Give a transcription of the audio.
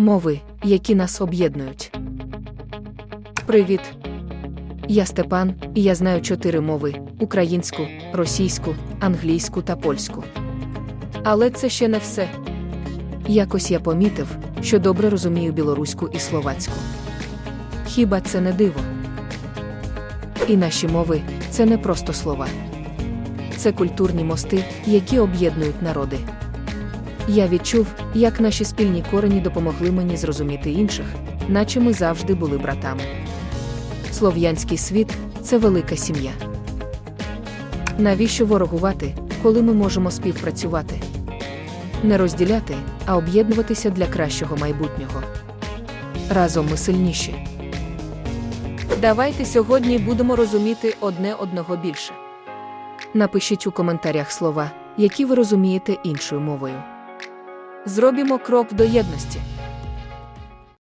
Мови, які нас об'єднують. Привіт. Я Степан, і я знаю чотири мови: українську, російську, англійську та польську. Але це ще не все. Якось я помітив, що добре розумію білоруську і словацьку. Хіба це не диво? І наші мови це не просто слова. Це культурні мости, які об'єднують народи. Я відчув, як наші спільні корені допомогли мені зрозуміти інших, наче ми завжди були братами. Слов'янський світ це велика сім'я. Навіщо ворогувати, коли ми можемо співпрацювати? Не розділяти, а об'єднуватися для кращого майбутнього. Разом ми сильніші. Давайте сьогодні будемо розуміти одне одного більше. Напишіть у коментарях слова, які ви розумієте іншою мовою. Зробімо крок до єдності.